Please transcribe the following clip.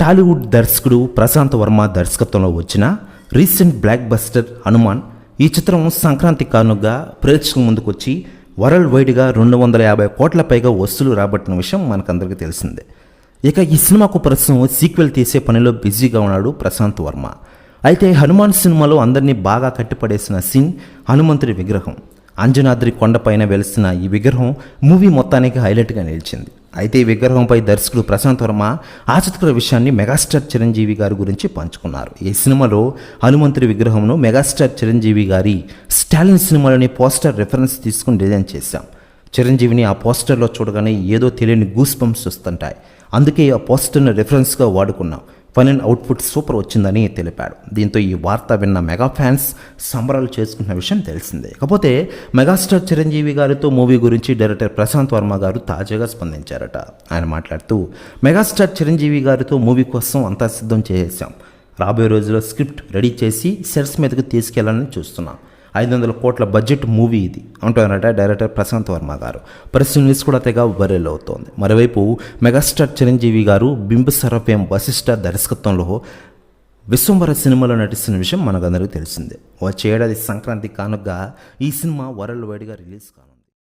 టాలీవుడ్ దర్శకుడు ప్రశాంత్ వర్మ దర్శకత్వంలో వచ్చిన రీసెంట్ బ్లాక్ బస్టర్ హనుమాన్ ఈ చిత్రం సంక్రాంతి కానుగా ప్రేక్షకుల ముందుకొచ్చి వరల్డ్ వైడ్గా రెండు వందల యాభై కోట్ల పైగా వసూలు రాబట్టిన విషయం మనకందరికీ తెలిసిందే. ఇక ఈ సినిమాకు ప్రస్తుతం సీక్వెల్ తీసే పనిలో బిజీగా ఉన్నాడు ప్రశాంత్ వర్మ. అయితే హనుమాన్ సినిమాలో అందరినీ బాగా కట్టిపడేసిన సీన్ హనుమంతుడి విగ్రహం. అంజనాద్రి కొండపైన వెలిసిన ఈ విగ్రహం మూవీ మొత్తానికి హైలైట్గా నిలిచింది. అయితే ఈ విగ్రహంపై దర్శకుడు ప్రశాంత్ వర్మ ఆసక్తికర విషయాన్ని మెగాస్టార్ చిరంజీవి గారి గురించి పంచుకున్నారు. ఈ సినిమాలో హనుమంతుడి విగ్రహంను మెగాస్టార్ చిరంజీవి గారి స్టాలిన్ సినిమాలోని పోస్టర్ రెఫరెన్స్ తీసుకుని డిజైన్ చేశాం. చిరంజీవిని ఆ పోస్టర్లో చూడగానే ఏదో తెలియని గూస్ బంప్స్ వస్తుంటాయి. అందుకే ఆ పోస్టర్ను రెఫరెన్స్గా వాడుకున్నాం. ఫన్ అండ్ అవుట్పుట్ సూపర్ వచ్చిందని తెలిపాడు. దీంతో ఈ వార్త విన్న మెగా ఫ్యాన్స్ సంబరాలు చేసుకున్న విషయం తెలిసిందే. కాకపోతే మెగాస్టార్ చిరంజీవి గారితో మూవీ గురించి డైరెక్టర్ ప్రశాంత్ వర్మ గారు తాజాగా స్పందించారట. ఆయన మాట్లాడుతూ మెగాస్టార్ చిరంజీవి గారితో మూవీ కోసం అంతా సిద్ధం చేసేసాం రాబోయే రోజుల్లో స్క్రిప్ట్ రెడీ చేసి సెట్స్ మీదకు తీసుకెళ్ళాలని చూస్తున్నాం. ఐదు వందల కోట్ల బడ్జెట్ మూవీ ఇది. అంటున్నారట డైరెక్టర్ ప్రశాంత్ వర్మ గారు. పరిస్థితి న్యూస్ కూడా తెగ వైరల్ అవుతోంది. మరోవైపు మెగాస్టార్ చిరంజీవి గారు బింబసరఫేం ఫేమ్ వశిష్ఠ దర్శకత్వంలో విశ్వంబర సినిమాలో నటిస్తున్న విషయం మనకందరికీ తెలిసిందే. వచ్చే ఏడాది సంక్రాంతి కానుక ఈ సినిమా వరల్డ్ వైడ్గా రిలీజ్ కాను